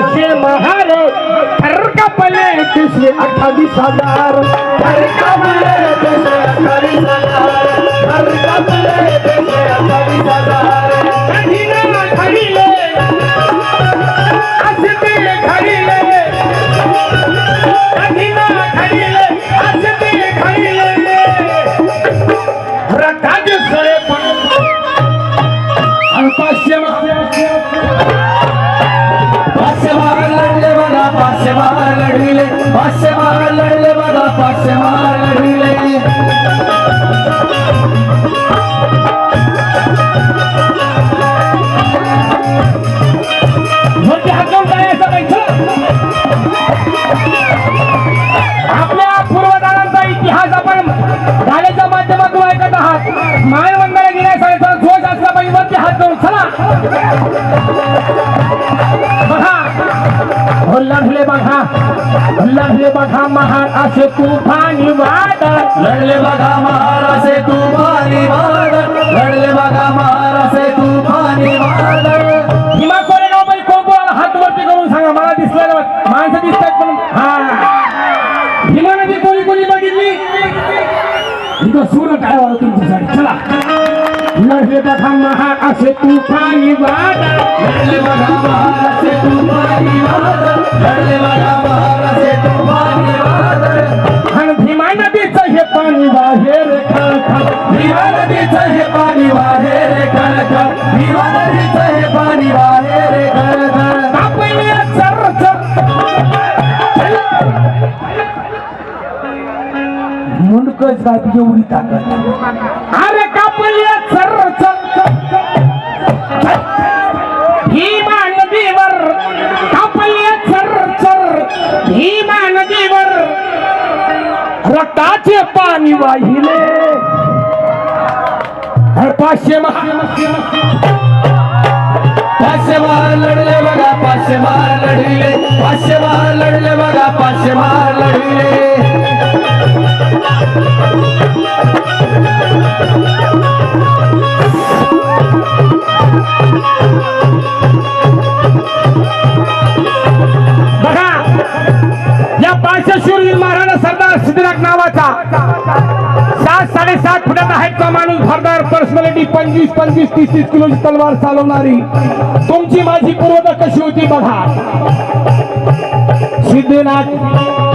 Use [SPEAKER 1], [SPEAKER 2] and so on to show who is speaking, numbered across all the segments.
[SPEAKER 1] पाचशे महार ठरका पले तिसरे अठ्ठावीस हजार. ठरका पले तिसरे अठ्ठावीस हजार. ठरका पले तिसरे अठ्ठावीस हजार असते असते सळे पण. लढले बघा. लढले बघा महार असे तुफानी वाड लढले बघा महार असे तुफानी वाड लढले बघा महार बघा महार असे तुफानी वाद लढले बघा महार असे बघा असे आणि भीमा नदीचं हे पाणी बाहेर खळखळ भीमा नदीचं हे पाणी बाहेर खळखळ भीमा नदीचं हे पाणी बाहेर खळखळ चर मुंडकच एवढी ताकद. रक्ताचे पाणी वाहिले. पाचशे पाचशे मार लढले बघा पाचशे मार लढविले पाचशे मार लढले बघा पाचशे मार लढविले बघा या पाचशे शूरवीर महाराणा सरदार सिद्धनाथ नावाचा. सात साडेसात फुटाचा का माणूस भरदार पर्सनॅलिटी पंचवीस पंचवीस तीस तीस किलोची तलवार चालवणारी. तुमची माझी पूर्वता कशी होती बघा. सिद्धनाथ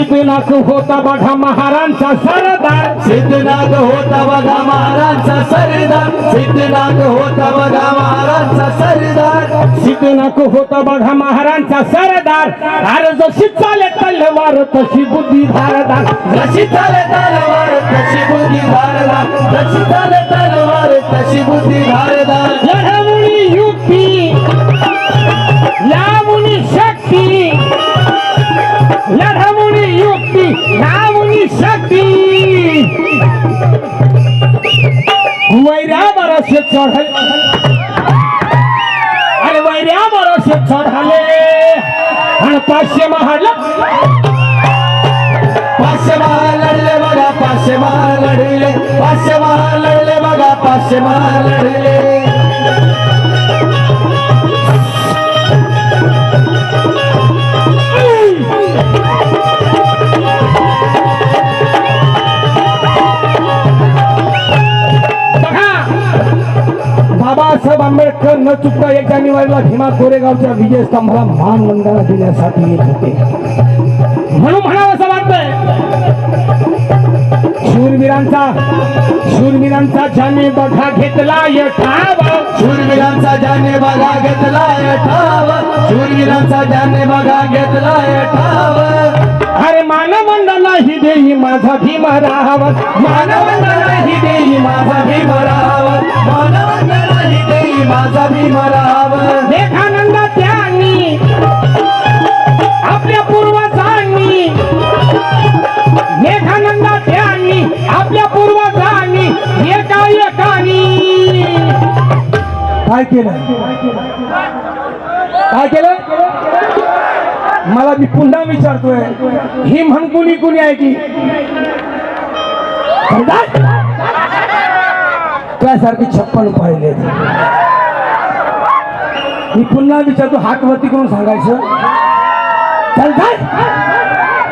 [SPEAKER 1] सिद्धनाथ होता बघा महाराजांचा सरदार. सिद्धनाथ होता बघा महाराजांचा सरदार. सिद्धनाथ होता बघा महाराजांचा सरदार. सिद्धनाथ होता बघा महाराजांचा सरदार. अरे जशी चाले तलवार तशी बुद्धी धारदार. जशी चाले तलवार तशी बुद्धी धारदार. जशी चाले तलवार तशी बुद्धी धारदार. वैऱ्यावर असे चढले आणि वैऱ्यावर असे चढाले आणि पाचशे महाल पाचशे महाल लढले बघा पाचशे लढले. पाचशे लढले बघा पाचशे लढले. न चुकता एक जानेवारीला भीमा कोरेगावच्या विजय स्तंभाला मान वंदना देण्यासाठी येत होते. म्हणून म्हणावं असं वाटतंय शूरवीरांचा शूरवीरांचा ज्याने बघा घेतला यठाव. शूरवीरांचा ज्याने बघा घेतला यठाव. शूरवीरांचा ज्याने बघा घेतला यठाव. मानवंद नाही देई माझा भीमराव
[SPEAKER 2] मानवंत नाही देई माझा भीमराव मानवंत देई माझा भीमराव
[SPEAKER 1] लेखानंद त्यांनी आपल्या पूर्वजांनी लेखानंद त्यांनी आपल्या पूर्वजांनी एका एकानी काय केलं? काय केलं? मला मी पुन्हा विचारतोय. ही म्हण कुणी कुणी ऐकली त्यासारखे छप्पन पाहिले. मी पुन्हा विचारतो हात वरती करून सांगायचं. चल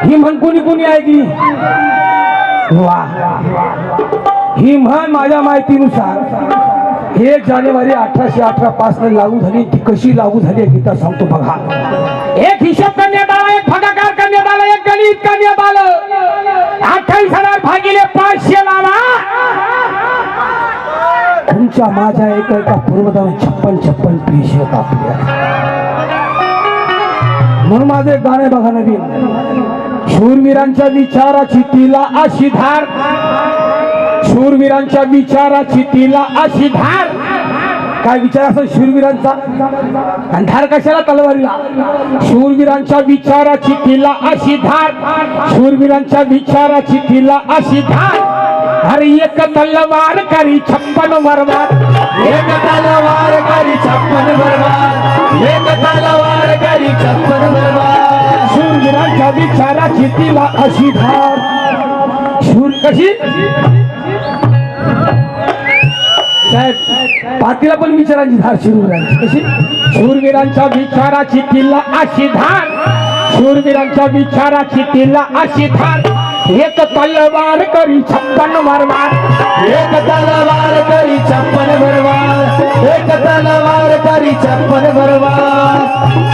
[SPEAKER 1] ही म्हण कोणी कोणी ऐकली वा. ही म्हण माझ्या माहितीनुसार एक जानेवारी अठराशे अठरा पासून लागू झाली. ती कशी लागू झाली गीता सांगतो बघा. एक हिशोब करण्यात आला एक भागाकार करण्यात आला एक गणित करण्यात आलं अठ्ठावीस हजार भागिले पाचशे लावा. तुमच्या माझ्या एका एका पूर्वजाने छप्पन छप्पन पेशे कापले म्हणून माझे गाणे बघा नवीन शूरवीरांच्या विचाराची तिला अशी धार. शूरवीरांच्या विचाराची तिला अशी धार. काय विचार असेल शूरवीरांचा? आणि धार कशाला तलवारीला? शूरवीरांच्या विचाराची तिला अशी धार. शूरवीरांच्या विचाराची तिला अशी धार. अरे एक तलवार करी छप्पन बर्बाद
[SPEAKER 2] एक तलवार करी छप्पन बर्बाद एक तलवार करी छप्पन बरबाद
[SPEAKER 1] शूरवीरांच्या विचाराची तिला अशी धार शूर कशी? साहेब पाटीला पण विचारांची धार शूरवीरांची कशी? शूरवीरांच्या विचाराची तिला अशी धार शूरवीरांच्या विचाराची तिला अशी धार एक तलवार करी छप्पन मारवार
[SPEAKER 2] एक तलवार करी छप्पन बरबाद एक तलवार करी छप्पन बरबाद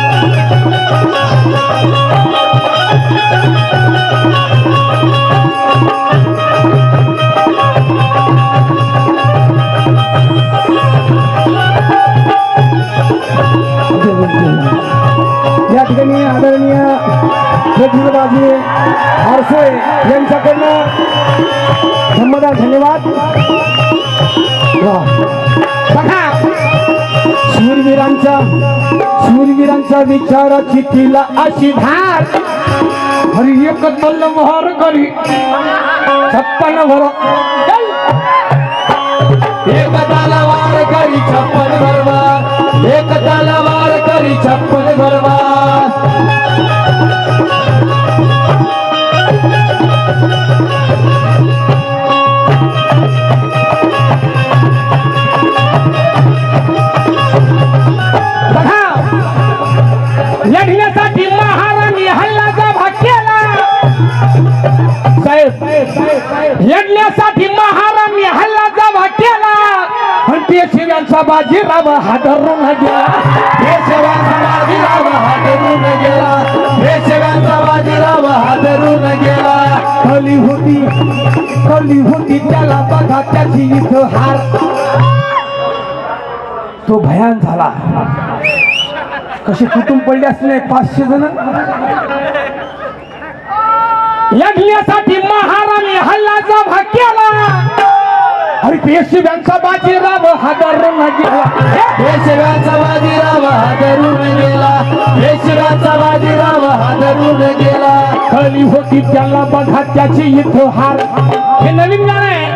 [SPEAKER 1] विचाराची तिला अशी धार. हरी एक मोहर करी. छप्पन भर.
[SPEAKER 2] एक तलवार करी छप्पन बरबाद
[SPEAKER 1] साहेब लढण्यासाठी महाराणी हल्ला भाग केला. पण पेशव्यांचा बाजीराव हादरून गेला.
[SPEAKER 2] पेशव्यांचा बाजीराव हादरून गेला. पेशव्यांचा बाजीराव हादरून गेला.
[SPEAKER 1] कली होती कली होती त्याला बघा त्याची इथं हार. तो भयान झाला. कसे कुटुंब पडले असले पाचशे जण? लढण्यासाठी महाराणी हल्लाचा भाग केला. आणि पेशव्यांचा बाजीराव हादरून गेला.
[SPEAKER 2] पेशव्यांचा बाजीराव हादरून गेला. पेशव्यांचा बाजीराव हादरून गेला.
[SPEAKER 1] खली होती त्याला बघा त्याची इथं हार. हे नवीन गाणं आहे.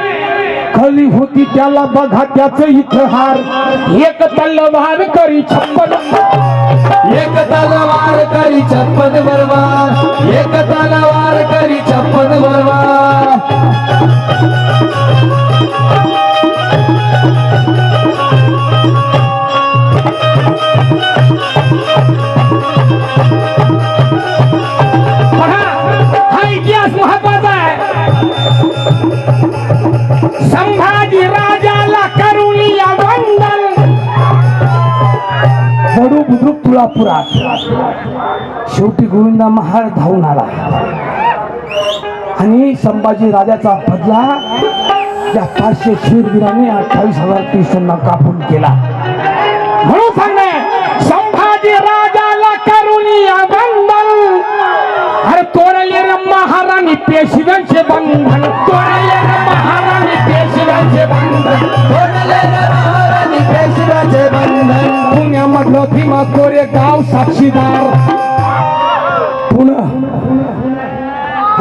[SPEAKER 1] खली होती त्याला बघा त्याचं इथं हार. एक तलवार करी छप्पन.
[SPEAKER 2] एक तलवार करी छप्पन बरबाद एक तलवार करी छप्पन बरबाद
[SPEAKER 1] बुद्रुक शेवटी गोविंदा महार धावून आला. आणि संभाजी राजाचा बदला या पाचशे शूरवीराने अठ्ठावीस हजार तीसांना कापून केला. म्हणून सांगणे संभाजी राजाला करुणी बंधन अरे तोडले रे महाराणी पेशव्यांचे बंधन तोडले पुण्यामधलं भीमा कोरे गाव साक्षीदार. पुन्हा.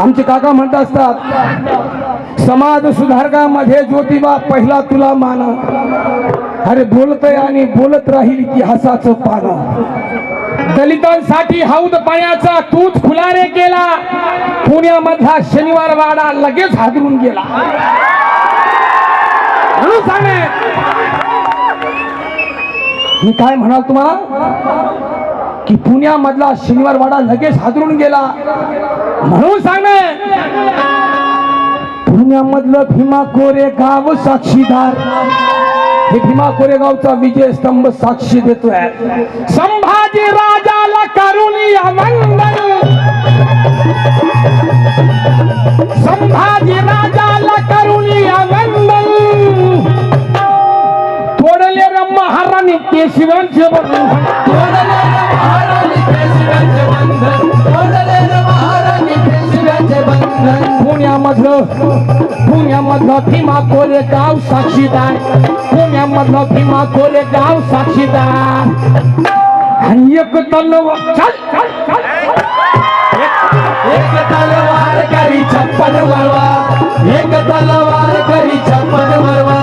[SPEAKER 1] आमचे काका म्हणत असतात समाज सुधारकामध्ये ज्योतिबा पहिला तुला माना. अरे बोलतय आणि बोलत राहील इतिहासाचं पाना. दलितांसाठी हौद पाण्याचा तूच खुलारे केला. पुण्यामधला शनिवार वाडा लगेच हादरून गेला. म्हणून सांगेल मी काय म्हणाल तुम्हाला? की पुण्यामधला शनिवारवाडा लगेच हादरून गेला. म्हणून सांगणे. पुण्यामधलं भीमा कोरे गाव साक्षीदार. हे भीमा कोरेगावचा विजय स्तंभ साक्षी देतोय. संभाजी राजाला करुणी संभाजी राजाला करुणी
[SPEAKER 2] पेशव्याचे बंधन.
[SPEAKER 1] पुण्यामधलं पुण्यामधलं भीमा कोरे गाव साक्षीदार. पुण्यामधलं भीमा कोरे गाव साक्षीदार. आणि एक तलवार चल चल चल
[SPEAKER 2] एक तलवार करी छप्पन वरवार एक तलवार करी छप्पन वरवार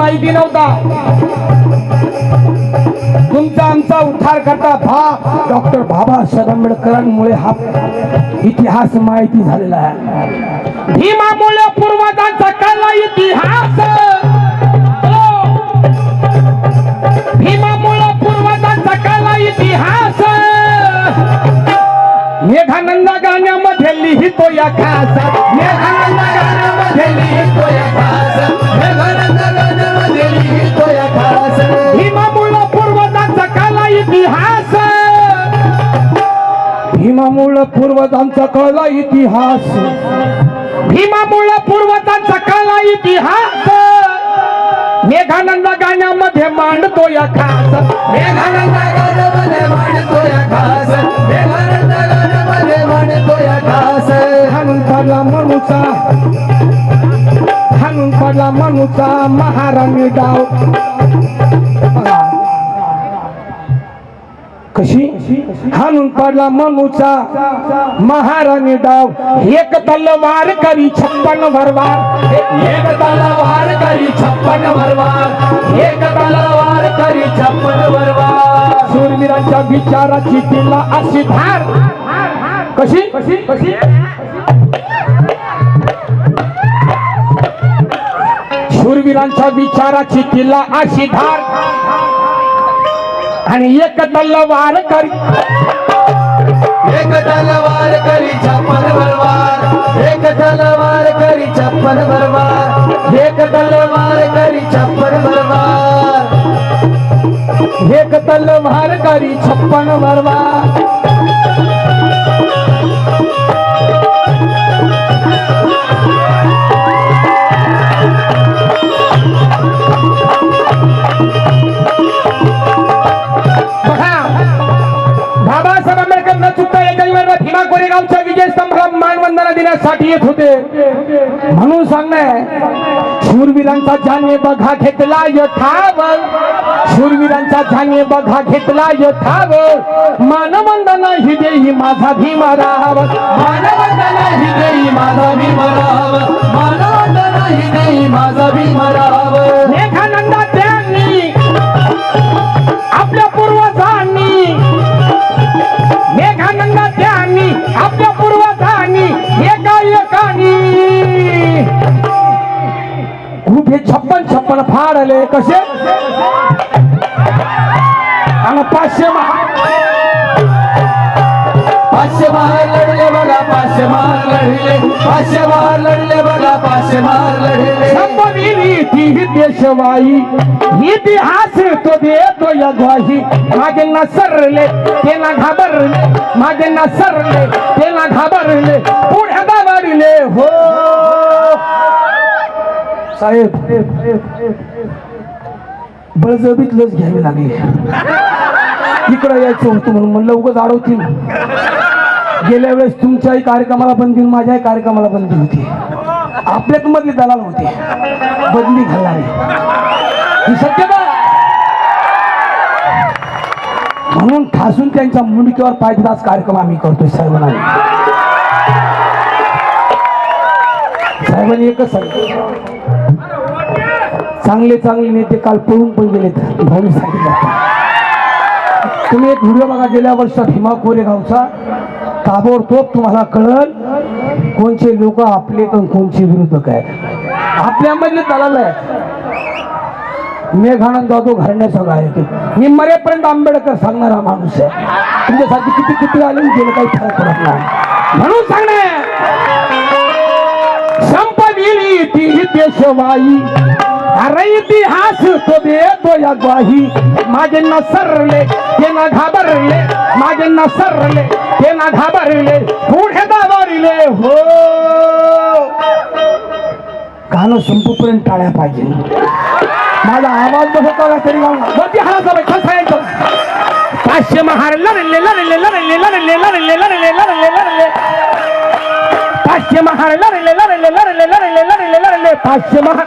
[SPEAKER 1] माहिती नव्हता. तुमचा आमचा उद्धार करता भा डॉक्टर बाबासाहेब आंबेडकरांमुळे हा इतिहास माहिती झालेला आहे. भीमामुळे पूर्वजांचा कळला इतिहास. भीमामुळे पूर्वजांचा कळला इतिहास. मेघानंदा गाण्यामध्ये लिहितो या खास. पूर्वजांचा कळला इतिहास. भीमामुळे पूर्वजांचा कळला इतिहास. मेघानंद गाण्यामध्ये मांडतो या खास.
[SPEAKER 2] मेघानंद गाण्यामध्ये मांडतो या खास. मेघानंद गाण्यामध्ये मांडतो या खास.
[SPEAKER 1] हाणून पडला मनुचा. हाणून पडला मनुचा. महाराणी डाव. पडला मनुचा महाराणी डाव. एक तलवार करी छप्पन भरवार.
[SPEAKER 2] एक तलवार करी छप्पन भरवार. एक तलवार करी छप्पन भरवार.
[SPEAKER 1] सूरवीरांच्या विचाराची तिला अशी धार. कशी? कशी कशी शूरवीरांच्या विचाराची तिला अशी धार. आणि एक तलवार करी
[SPEAKER 2] एक तलवार करी छप्पन वरवार एक तलवार करी छप्पन वरवार एक तलवार करी छप्पन वरवार
[SPEAKER 1] एक तलवार करी छप्पन बरबार मानवंदना येत होते. म्हणून सांगणं शूरवीरांचा जाणे बघा घेतला यथाव. शूरवीरांचा जाणे बघा घेतला यथाव. मानवंदन ही देही माझा भीमा राहाव.
[SPEAKER 2] मानवंदन ही देई माझा भीमा राहाव. मानवंदन ही देई माझा भीमराव
[SPEAKER 1] मेघानंदा फाडले कसे? आणि पाचशे महाल
[SPEAKER 2] पाचशे महाल लढले बघा पाचशे महाल लढले. पाचशे महाल लढले बघा पाचशे महाल लढले.
[SPEAKER 1] संपविली ती देशवाई इतिहास तो देतो या ग्वाही मागे ना सरले तेला घाबरले. मागे ना सरले तेला घाबरले. पुढे घाबरले हो. साहेब बळजबीत लस घ्यावी लागली. इकडं यायचं होतं म्हणून म्हणलं उगाच अडवतील गेल्या वेळेस तुमच्याही कार्यक्रमाला बंदी माझ्याही कार्यक्रमाला बंदी होती. आपल्यात मधले दलाल होते. बदली घालणारे. ही सत्यता म्हणून ठासून त्यांच्या मुंडकीवर पायदास कार्यक्रम आम्ही करतोय सर्वांना. साहेबांनी एकच सांगितलं. चांगले चांगले नेते काल पळून पण गेलेत. भाऊनी सांगितलं तुम्ही एक व्हिडिओ बघा गेल्या वर्षात भीमा कोरेगावचा ताबडतोब तुम्हाला कळल कोणचे लोक आपले तर कोणचे विरोधक आहे आपल्यामधले दलाल आहे मेघानंद जाधव घालण्याचा गायक मी मरेपर्यंत आंबेडकर सांगणारा माणूस आहे. तुमच्यासाठी किती किती आले गेलं काही फरक पडत नाही. म्हणून सांगणार. संपविली ती देशवाई अरे इतिहास तो देतो या ग्वाही. माझे न सरले ते ना घाबरले माझे न सरले ते ना घाबरले पुढे दाबरले हो. गाणं संपूपर्यंत टाळ्या पाहिजे. माझा आवाज बसत आला तरी वरती हाणाचा बाई कसं आहे पाचशे महार लढले लढले लढले लढले लढले लढले लढले लढले. पाचशे महार लढले लढले लढले लढले लढले लढले. पाचशे महार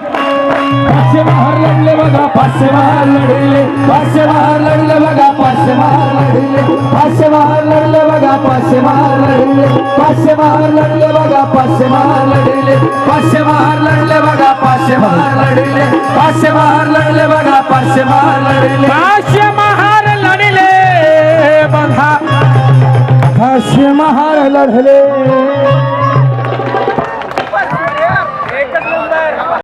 [SPEAKER 2] पाचशे महार लढले बघा पाचशे महार लढले. पाचशे महार लढले बघा पाचशे महार लढले. पाचशे महार लढले बघा पाचशे महार लढले. पाचशे महार लढले बघा पाचशे महार लढले. पाचशे महार लढले बघा पाचशे महार लढले. पाचशे महार लढले बघा पाचशे महार लढले.
[SPEAKER 1] पाचशे महार लढले बघा. पाचशे महार लढले.